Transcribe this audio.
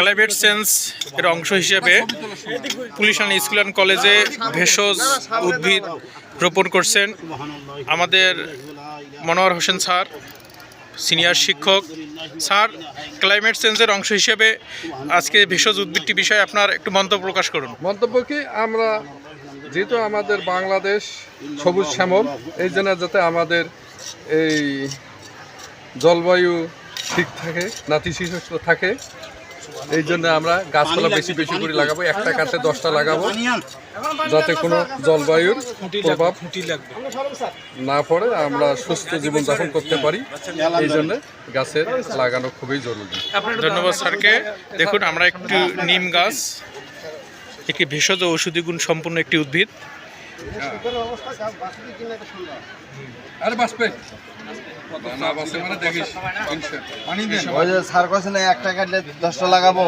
Climate change এর অংশ হিসেবে পুলিশ পুলিশান স্কুল অ্যান্ড কলেজে ভেষজ উদ্ভিদ রোপণ করছেন। আমাদের মনোয়ার হোসেন স্যার, সিনিয়র শিক্ষক। স্যার ক্লাইমেট চেঞ্জের অংশ হিসেবে আজকে ভেষজ উদ্ভিদটি বিষয়ে আপনার একটু মন্তব্য প্রকাশ করুন। মন্তব্য কি? আমরা যেহেতু আমাদের বাংলাদেশ সবুজ শ্যামল, এই জন্য যাতে আমাদের এই জলবায়ু ঠিক থাকে, নাতিশীতোষ্ণ থাকে এই জন্য আমরা গাছপালা বেশি বেশি করে লাগাবো। একটা কাছে দশটা লাগাবো যাতে কোনো জলবায়ুর প্রভাব না পড়ে আমরা সুস্থ জীবনযাপন করতে পারি। এই জন্য গাছের লাগানো খুবই জরুরি। ধন্যবাদ স্যারকে। দেখুন আমরা একটু নিম গাছ একটি ভেষজ ঔষধি গুণ সম্পন্ন একটি উদ্ভিদ। আরে বাঁচবে মানে দেখিস। ওই যে স্যার কাছে না একটা কাটলে দশটা লাগাবো।